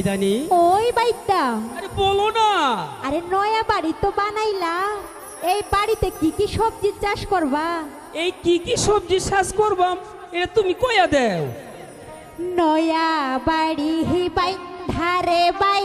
বাইদানি ওই বাইদা। আরে বলো না। আরে নয়া বাড়ি তো বানাইলা। এই বাড়িতে কি কি সবজি চাষ করবা? এই কি কি সবজি চাষ করবাম এটা তুমি কইয়া দেও। নয়া বাড়ি বাই ধারে বাই